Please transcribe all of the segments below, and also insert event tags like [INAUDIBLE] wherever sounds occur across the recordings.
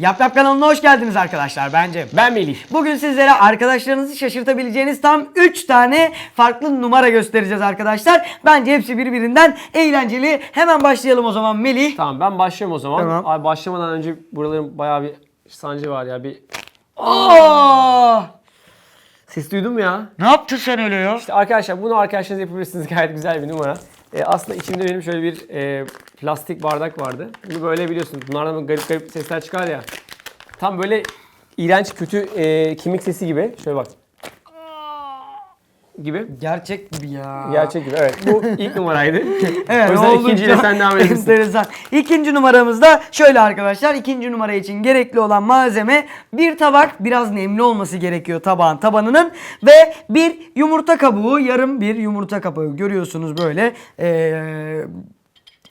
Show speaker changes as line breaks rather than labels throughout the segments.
Yap Yap kanalına hoş geldiniz arkadaşlar bence.
Ben Melih.
Bugün sizlere arkadaşlarınızı şaşırtabileceğiniz tam 3 tane farklı numara göstereceğiz arkadaşlar. Bence hepsi birbirinden eğlenceli. Hemen başlayalım o zaman Melih.
Tamam ben başlıyorum o zaman.
Tamam.
Abi başlamadan önce buraların bayağı bir sancı var ya. Bir
Aa!
ses duydun mu ya?
Ne yaptın sen öyle ya?
İşte arkadaşlar bunu arkadaşlarınız yapabilirsiniz. [LAUGHS] Gayet güzel bir numara. E, aslında içinde benim şöyle bir e, plastik bardak vardı. Bunu böyle biliyorsunuz. Bunlardan böyle garip garip sesler çıkar ya. Tam böyle iğrenç kötü e, kemik sesi gibi. Şöyle bak. Gibi.
Gerçek gibi ya.
Gerçek gibi. Evet. Bu ilk numaraydı. [LAUGHS]
Evet,
o yüzden
oldukça
ikinciyle sen devam edebilirsin.
Enteresan. İkinci numaramızda şöyle arkadaşlar. ikinci numara için gerekli olan malzeme bir tabak biraz nemli olması gerekiyor tabağın tabanının ve bir yumurta kabuğu yarım bir yumurta kabuğu görüyorsunuz böyle ee,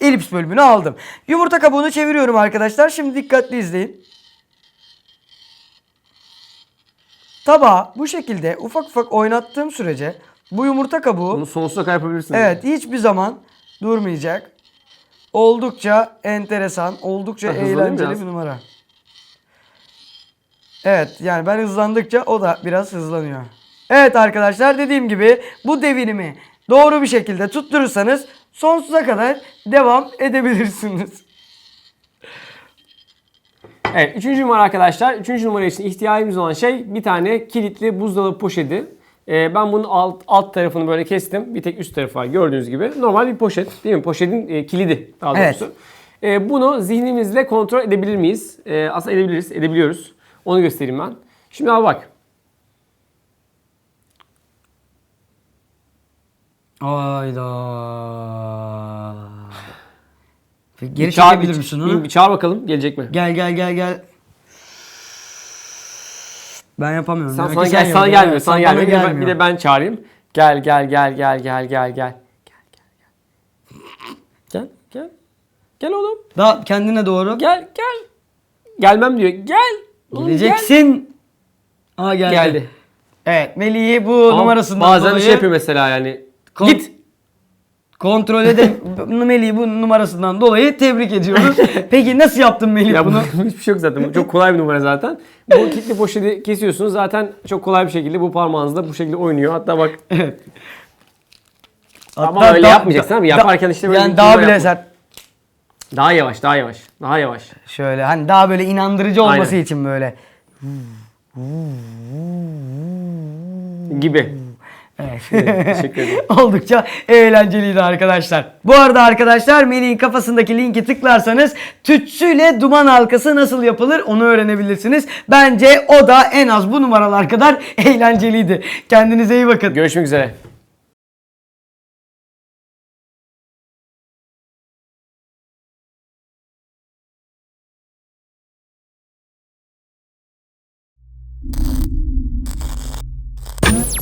elips bölümünü aldım. Yumurta kabuğunu çeviriyorum arkadaşlar. Şimdi dikkatli izleyin. Tabağı bu şekilde ufak ufak oynattığım sürece bu yumurta kabuğu
Bunu sonsuza kadar yapabilirsin.
Evet hiçbir zaman durmayacak. Oldukça enteresan, oldukça
hızlanıyor
eğlenceli
biraz.
bir numara. Evet yani ben hızlandıkça o da biraz hızlanıyor. Evet arkadaşlar dediğim gibi bu devinimi doğru bir şekilde tutturursanız sonsuza kadar devam edebilirsiniz.
Evet, üçüncü numara arkadaşlar. Üçüncü numara için ihtiyacımız olan şey bir tane kilitli buzdolabı poşeti. Ee, ben bunun alt, alt tarafını böyle kestim. Bir tek üst tarafı var gördüğünüz gibi. Normal bir poşet değil mi? Poşetin e, kilidi daha
Evet.
doğrusu. Ee, bunu zihnimizle kontrol edebilir miyiz? Ee, aslında edebiliriz, edebiliyoruz. Onu göstereyim ben. Şimdi abi bak.
Hayda. Geri
Çağır-
çekebilir misin onu?
Bir çağır bakalım gelecek mi?
Gel gel gel gel. Ben yapamıyorum.
Sen,
Demek
sana,
ki
gel, sana gelmiyor,
Evet,
sana
bana
gelmiyor. Bir de, ben, bir
gelmiyor.
de ben çağırayım. Gel, gel, gel, gel, gel, gel, gel. Gel, gel. Gel oğlum.
Daha kendine doğru.
Gel, gel. Gelmem diyor. Gel. Oğlum,
Geleceksin. Aa geldi.
Gel. Geldi.
Evet Melih'i bu
Ama
numarasından
Bazen
dolayı
şey yapıyor mesela yani.
Kon-
Git.
Kontrol edem [LAUGHS] Melih'i bu numarasından dolayı tebrik ediyoruz. [LAUGHS] Peki nasıl yaptın Melih
Ya
bunu?
bu [LAUGHS] hiçbir şey yok zaten. Bu çok kolay bir numara zaten. Bu kilitli poşeti kesiyorsunuz. Zaten çok kolay bir şekilde bu parmağınızda bu şekilde oynuyor. Hatta bak Ama
Hatta
öyle yapmayacaksın abi.
da-
Yaparken işte böyle
yani daha bile sert.
daha yavaş, daha yavaş. Daha yavaş.
Şöyle hani daha böyle inandırıcı olması
Aynen.
için böyle.
Gibi.
Evet. [LAUGHS]
Teşekkür ederim. [LAUGHS]
Oldukça eğlenceliydi arkadaşlar. Bu arada arkadaşlar Melih'in kafasındaki linki tıklarsanız tütsüyle duman halkası nasıl yapılır onu öğrenebilirsiniz. Bence o da en az bu numaralar kadar [LAUGHS] eğlenceliydi. Kendinize iyi bakın.
Görüşmek üzere.